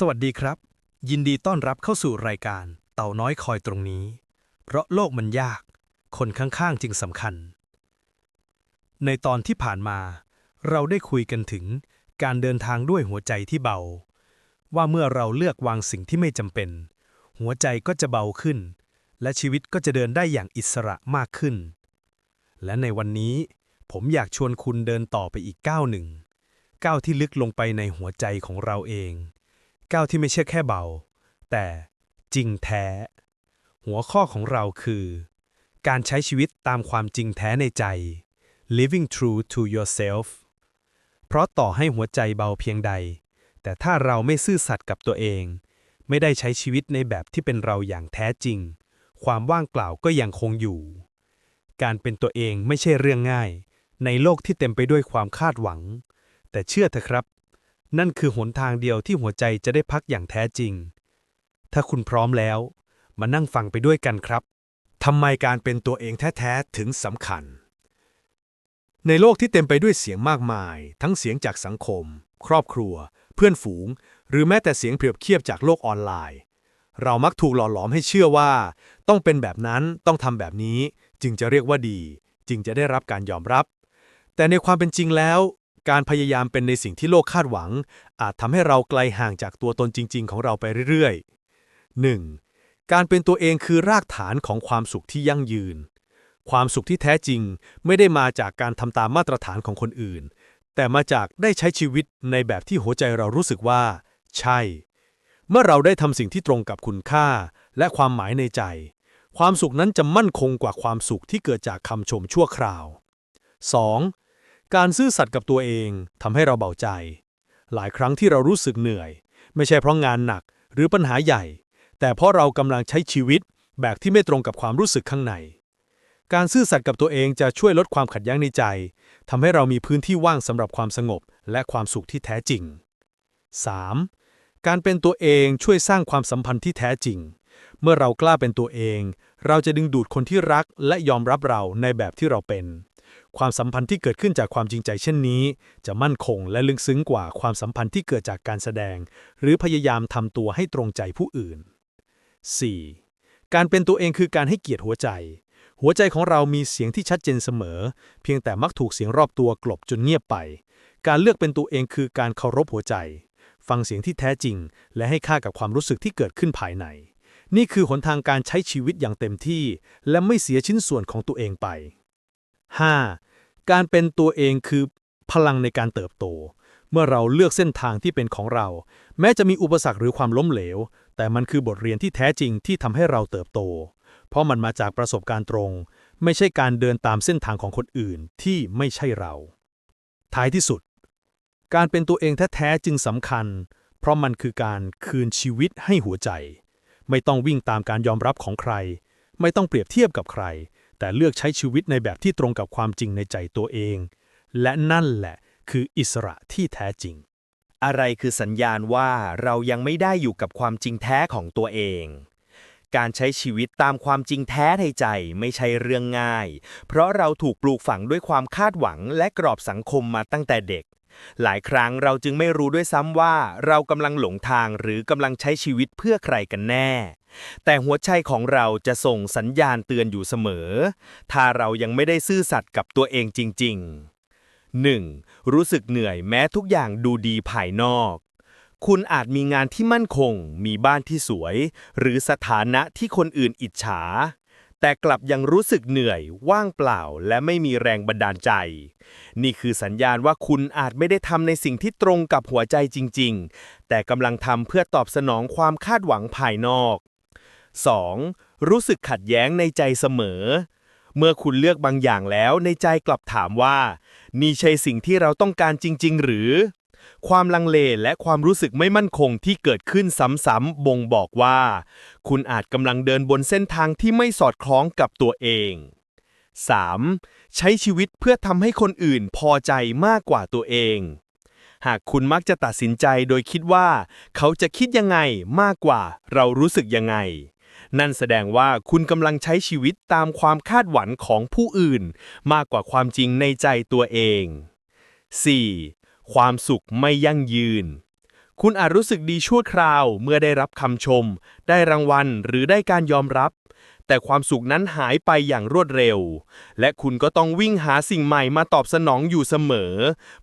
สวัสดีครับ ยินดีต้อนรับเข้าสู่รายการ เต่าน้อยคอยตรงนี้ เพราะโลกมันยาก คนข้างๆจึงสำคัญ ในตอนที่ผ่านมา เราได้คุยกันถึงการเดินทางด้วยหัวใจที่เบา ว่าเมื่อเราเลือกวางสิ่งที่ไม่จำเป็น หัวใจก็จะเบาขึ้น และชีวิตก็จะเดินได้อย่างอิสระมากขึ้น และในวันนี้ ผมอยากชวนคุณเดินต่อไปอีกก้าวหนึ่งก้าวที่ลึกลงไปในหัวใจของเราเอง ก้าวที่ไม่ใช่แค่เบา แต่จริงแท้ หัวข้อของเราคือ การใช้ชีวิตตามความจริงแท้ในใจ living true to yourself เพราะต่อให้หัวใจเบาเพียงใด แต่ถ้าเราไม่ซื่อสัตย์กับตัวเอง ไม่ได้ใช้ชีวิตในแบบที่เป็นเราอย่างแท้จริง ความว่างเปล่าก็ยังคงอยู่ การเป็นตัวเองไม่ใช่เรื่องง่าย ในโลกที่เต็มไปด้วยความคาดหวัง แต่เชื่อเถอะครับ นั่นคือหนทางเดียวที่หัวใจจะได้พักอย่างแท้จริง ถ้าคุณพร้อมแล้ว มานั่งฟังไปด้วยกันครับทำไมการเป็นตัวเองแท้ๆถึงสำคัญ ในโลกที่เต็มไปด้วยเสียงมากมาย ทั้งเสียงจากสังคม ครอบครัว เพื่อนฝูง หรือแม้แต่เสียงเปรียบเทียบจากโลกออนไลน์ เรามักถูกหล่อหลอมให้เชื่อว่า ต้องเป็นแบบนั้นต้องทำแบบนี้ จึงจะเรียกว่าดี จึงจะได้รับการยอมรับ แต่ในความเป็นจริงแล้ว การพยายามเป็นในสิ่งที่โลกคาดหวัง อาจทำให้เราไกลห่างจากตัวตนจริง ๆ ของเราไปเรื่อยๆ 1. การเป็นตัวเองคือรากฐานของความสุขที่ยั่งยืน ความสุขที่แท้จริงไม่ได้มาจากการทำตามมาตรฐานของคนอื่น แต่มาจากได้ใช้ชีวิตในแบบที่หัวใจเรารู้สึกว่า ใช่ เมื่อเราได้ทำสิ่งที่ตรงกับคุณค่า และความหมายในใจ ความสุขนั้นจะมั่นคงกว่าความสุขที่เกิดจากคำชมชั่วคราว 2. การซื่อสัตย์กับตัวเองทำให้เราเบาใจ หลายครั้งที่เรารู้สึกเหนื่อย ไม่ใช่เพราะงานหนักหรือปัญหาใหญ่ แต่เพราะเรากำลังใช้ชีวิตแบบที่ไม่ตรงกับความรู้สึกข้างใน การซื่อสัตย์กับตัวเองจะช่วยลดความขัดแย้งในใจทำให้เรามีพื้นที่ว่างสำหรับความสงบและความสุขที่แท้จริง 3. การเป็นตัวเองช่วยสร้างความสัมพันธ์ที่แท้จริง เมื่อเรากล้าเป็นตัวเอง เราจะดึงดูดคนที่รักและยอมรับเราในแบบที่เราเป็น ความสัมพันธ์ที่เกิดขึ้นจากความจริงใจเช่นนี้ จะมั่นคงและลึกซึ้งกว่าความสัมพันธ์ที่เกิดจากการแสดง หรือพยายามทำตัวให้ตรงใจผู้อื่น 4. การเป็นตัวเองคือการให้เกียรติหัวใจ หัวใจของเรามีเสียงที่ชัดเจนเสมอ เพียงแต่มักถูกเสียงรอบตัวกลบจนเงียบไป การเลือกเป็นตัวเองคือการเคารพหัวใจ ฟังเสียงที่แท้จริง และให้ค่ากับความรู้สึกที่เกิดขึ้นภายในนี่คือหนทางการใช้ชีวิตอย่างเต็มที่ และไม่เสียชิ้นส่วนของตัวเองไป 5. การเป็นตัวเองคือพลังในการเติบโต เมื่อเราเลือกเส้นทางที่เป็นของเรา แม้จะมีอุปสรรคหรือความล้มเหลว แต่มันคือบทเรียนที่แท้จริงที่ทำให้เราเติบโต เพราะมันมาจากประสบการณ์ตรง ไม่ใช่การเดินตามเส้นทางของคนอื่นที่ไม่ใช่เรา ท้ายที่สุด การเป็นตัวเองแท้ๆจึงสำคัญ เพราะมันคือการคืนชีวิตให้หัวใจ ไม่ต้องวิ่งตามการยอมรับของใคร ไม่ต้องเปรียบเทียบกับใคร แต่เลือกใช้ชีวิตในแบบที่ตรงกับความจริงในใจตัวเอง และนั่นแหละคืออิสระที่แท้จริง อะไรคือสัญญาณว่าเรายังไม่ได้อยู่กับความจริงแท้ของตัวเอง การใช้ชีวิตตามความจริงแท้ในใจไม่ใช่เรื่องง่าย เพราะเราถูกปลูกฝังด้วยความคาดหวังและกรอบสังคมมาตั้งแต่เด็ก หลายครั้งเราจึงไม่รู้ด้วยซ้ำว่าเรากำลังหลงทางหรือกำลังใช้ชีวิตเพื่อใครกันแน่ แต่หัวใจของเราจะส่งสัญญาณเตือนอยู่เสมอ ถ้าเรายังไม่ได้ซื่อสัตย์กับตัวเองจริง ๆ 1. รู้สึกเหนื่อยแม้ทุกอย่างดูดีภายนอก คุณอาจมีงานที่มั่นคง มีบ้านที่สวย หรือสถานะที่คนอื่นอิจฉา แต่กลับยังรู้สึกเหนื่อย ว่างเปล่า และไม่มีแรงบันดาลใจ นี่คือสัญญาณว่าคุณอาจไม่ได้ทำในสิ่งที่ตรงกับหัวใจจริง ๆ แต่กำลังทำเพื่อตอบสนองความคาดหวังภายนอก 2. รู้สึกขัดแย้งในใจเสมอ เมื่อคุณเลือกบางอย่างแล้วในใจกลับถามว่า นี่ใช่สิ่งที่เราต้องการจริง ๆ หรือ ความลังเลและความรู้สึกไม่มั่นคงที่เกิดขึ้นซ้ำๆบ่งบอกว่า คุณอาจกำลังเดินบนเส้นทางที่ไม่สอดคล้องกับตัวเอง 3. ใช้ชีวิตเพื่อทำให้คนอื่นพอใจมากกว่าตัวเอง หากคุณมักจะตัดสินใจโดยคิดว่า เขาจะคิดยังไงมากกว่าเรารู้สึกยังไง นั่นแสดงว่าคุณกำลังใช้ชีวิตตามความคาดหวังของผู้อื่น มากกว่าความจริงในใจตัวเอง 4. ความสุขไม่ยั่งยืน คุณอาจรู้สึกดีชั่วคราวเมื่อได้รับคำชม ได้รางวัลหรือได้การยอมรับ แต่ความสุขนั้นหายไปอย่างรวดเร็ว และคุณก็ต้องวิ่งหาสิ่งใหม่มาตอบสนองอยู่เสมอ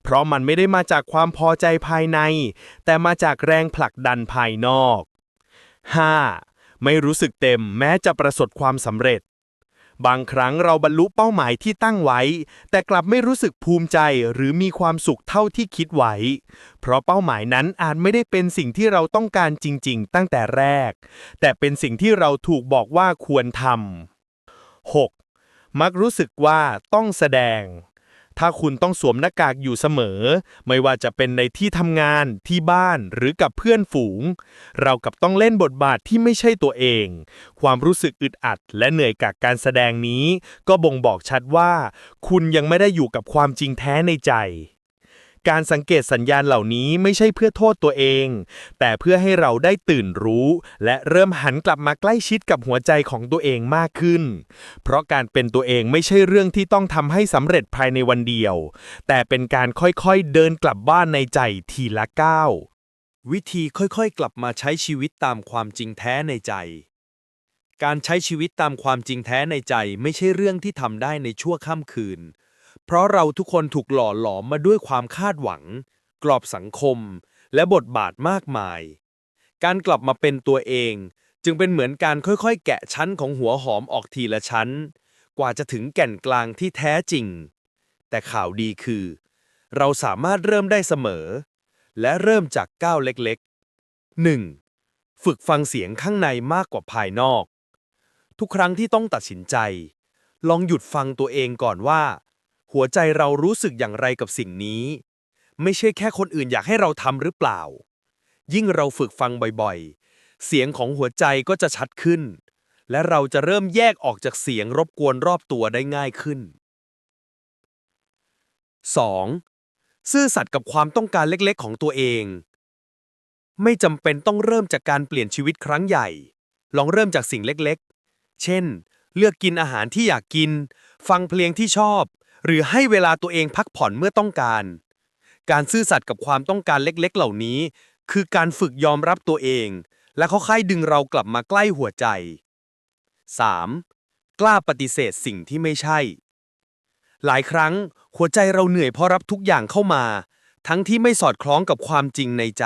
เพราะมันไม่ได้มาจากความพอใจภายใน แต่มาจากแรงผลักดันภายนอก 5. ไม่รู้สึกเต็มแม้จะประสบความสำเร็จ บางครั้งเราบรรลุเป้าหมายที่ตั้งไว้ แต่กลับไม่รู้สึกภูมิใจหรือมีความสุขเท่าที่คิดไว้ เพราะเป้าหมายนั้นอาจไม่ได้เป็นสิ่งที่เราต้องการจริง ๆ ตั้งแต่แรก แต่เป็นสิ่งที่เราถูกบอกว่าควรทำ 6. มักรู้สึกว่าต้องแสดง ถ้าคุณต้องสวมหน้ากากอยู่เสมอ ไม่ว่าจะเป็นในที่ทำงานที่บ้านหรือกับเพื่อนฝูง เรากับต้องเล่นบทบาทที่ไม่ใช่ตัวเอง ความรู้สึกอึดอัด และเหนื่อยกับการแสดงนี้ ก็บ่งบอกชัดว่า คุณยังไม่ได้อยู่กับความจริงแท้ในใจ การสังเกตสัญญาณเหล่านี้ไม่ใช่เพื่อโทษตัวเอง แต่เพื่อให้เราได้ตื่นรู้ และเริ่มหันกลับมาใกล้ชิดกับหัวใจของตัวเองมากขึ้น เพราะการเป็นตัวเองไม่ใช่เรื่องที่ต้องทำให้สำเร็จภายในวันเดียว แต่เป็นการค่อยๆเดินกลับบ้านในใจทีละก้าววิธีค่อยๆ กลับมาใช้ชีวิตตามความจริงแท้ในใจ การใช้ชีวิตตามความจริงแท้ในใจไม่ใช่เรื่องที่ทำได้ในชั่วค่ำคืน เพราะเราทุกคนถูกหล่อหลอมมาด้วยความคาดหวัง กรอบสังคม และบทบาทมากมาย การกลับมาเป็นตัวเอง จึงเป็นเหมือนการค่อยๆ แกะชั้นของหัวหอมออกทีละชั้น กว่าจะถึงแก่นกลางที่แท้จริง แต่ข่าวดีคือ เราสามารถเริ่มได้เสมอ และเริ่มจากก้าวเล็กๆ 1. ฝึกฟังเสียงข้างในมากกว่าภายนอก ทุกครั้งที่ต้องตัดสินใจ ลองหยุดฟังตัวเองก่อนว่า หัวใจเรารู้สึกอย่างไรกับสิ่งนี้ ไม่ใช่แค่คนอื่นอยากให้เราทำหรือเปล่า ยิ่งเราฝึกฟังบ่อยๆ เสียงของหัวใจก็จะชัดขึ้น และเราจะเริ่มแยกออกจากเสียงรบกวนรอบตัวได้ง่ายขึ้น 2. ซื่อสัตย์กับความต้องการเล็กๆ ของตัวเอง ไม่จำเป็นต้องเริ่มจากการเปลี่ยนชีวิตครั้งใหญ่ ลองเริ่มจากสิ่งเล็กๆ เช่น เลือกกินอาหารที่อยากกิน ฟังเพลงที่ชอบ หรือให้เวลาตัวเองพักผ่อนเมื่อต้องการ การซื่อสัตย์กับความต้องการเล็กๆ เหล่านี้ คือการฝึกยอมรับตัวเอง และเขาค่อยดึงเรากลับมาใกล้หัวใจ 3. กล้าปฏิเสธสิ่งที่ไม่ใช่ หลายครั้งหัวใจเราเหนื่อยเพราะรับทุกอย่างเข้ามา ทั้งที่ไม่สอดคล้องกับความจริงในใจ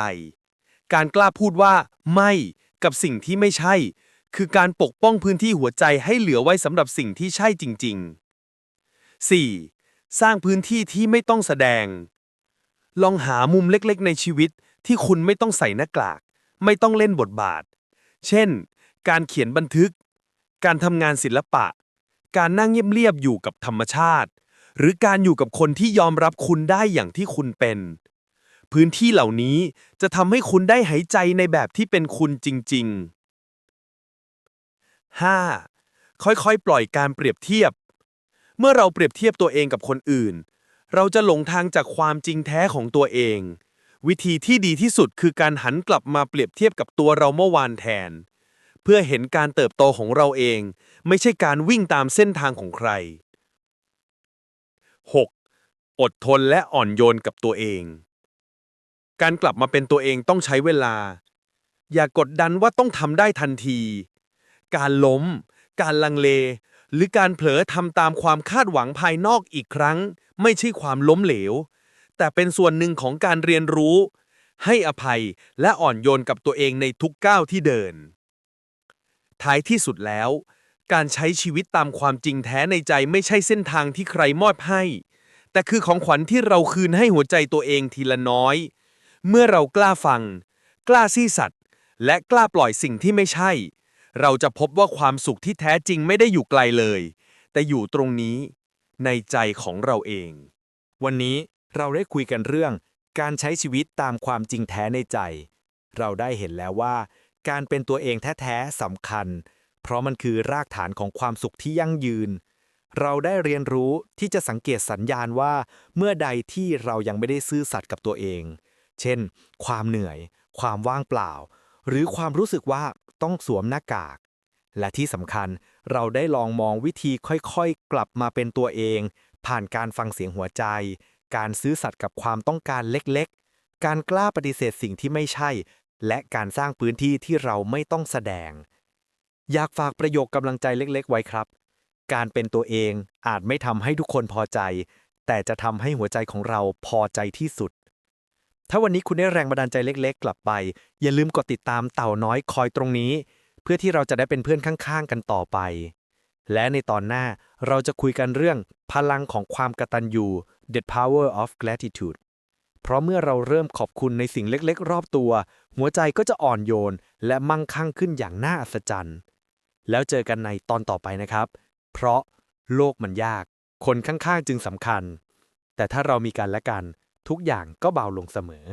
การกล้าพูดว่า ไม่กับสิ่งที่ไม่ใช่ คือการปกป้องพื้นที่หัวใจให้เหลือไว้สำหรับสิ่งที่ใช่จริง ๆ 4. สร้างพื้นที่ที่ไม่ต้องแสดง ลองหามุมเล็กๆ ในชีวิตที่คุณไม่ต้องใส่หน้ากาก ไม่ต้องเล่นบทบาท เช่น การเขียนบันทึก การทำงานศิลปะ การนั่งเงียบๆอยู่กับธรรมชาติ หรือการอยู่กับคนที่ยอมรับคุณได้อย่างที่คุณเป็น พื้นที่เหล่านี้จะทำให้คุณได้หายใจในแบบที่เป็นคุณจริง ๆ 5. ค่อยๆ ปล่อยการเปรียบเทียบ เมื่อเราเปรียบเทียบตัวเองกับคนอื่น เราจะหลงทางจากความจริงแท้ของตัวเอง วิธีที่ดีที่สุดคือการหันกลับมาเปรียบเทียบกับตัวเราเมื่อวานแทน เพื่อเห็นการเติบโตของเราเอง ไม่ใช่การวิ่งตามเส้นทางของใคร 6. อดทนและอ่อนโยนกับตัวเอง การกลับมาเป็นตัวเองต้องใช้เวลา อย่ากดดันว่าต้องทำได้ทันที การล้ม การลังเล หรือการเผลอทำตามความคาดหวังภายนอกอีกครั้ง ไม่ใช่ความล้มเหลว แต่เป็นส่วนหนึ่งของการเรียนรู้ ให้อภัยและอ่อนโยนกับตัวเองในทุกก้าวที่เดิน ท้ายที่สุดแล้ว การใช้ชีวิตตามความจริงแท้ในใจไม่ใช่เส้นทางที่ใครมอบให้ แต่คือของขวัญที่เราคืนให้หัวใจตัวเองทีละน้อย เมื่อเรากล้าฟัง กล้าซื่อสัตย์และกล้าปล่อยสิ่งที่ไม่ใช่ เราจะพบว่าความสุขที่แท้จริงไม่ได้อยู่ไกลเลย แต่อยู่ตรงนี้ ในใจของเราเอง วันนี้เราได้คุยกันเรื่อง การใช้ชีวิตตามความจริงแท้ในใจ เราได้เห็นแล้วว่า การเป็นตัวเองแท้ๆสำคัญ เพราะมันคือรากฐานของความสุขที่ยั่งยืน เราได้เรียนรู้ที่จะสังเกตสัญญาณว่า เมื่อใดที่เรายังไม่ได้ซื่อสัตย์กับตัวเอง เช่น ความเหนื่อย ความว่างเปล่า หรือความรู้สึกว่า ต้องสวมหน้ากาก และที่สำคัญเราได้ลองมองวิธีค่อยๆ กลับมาเป็นตัวเอง ผ่านการฟังเสียงหัวใจ การซื้อสัตย์กับความต้องการเล็กๆ การกล้าปฏิเสธสิ่งที่ไม่ใช่ และการสร้างพื้นที่ที่เราไม่ต้องแสดง อยากฝากประโยคกำลังใจเล็กๆ ไว้ครับ การเป็นตัวเองอาจไม่ทำให้ทุกคนพอใจ แต่จะทำให้หัวใจของเราพอใจที่สุด ถ้าวันนี้คุณได้แรงบันดาลใจเล็กๆ กลับไป อย่าลืมกดติดตามเต่าน้อยคอยตรงนี้ เพื่อที่เราจะได้เป็นเพื่อนข้างๆ กันต่อไป และในตอนหน้าเราจะคุยกันเรื่องพลังของความกตัญญู The Power of Gratitude เพราะเมื่อเราเริ่มขอบคุณในสิ่งเล็กๆ รอบตัว หัวใจก็จะอ่อนโยน และมั่งคั่งขึ้นอย่างน่าอัศจรรย์ แล้วเจอกันในตอนต่อไปนะครับ เพราะโลกมันยาก คนข้างๆจึงสำคัญ แต่ถ้าเรามีกันและกัน ทุกอย่างก็เบาลงเสมอ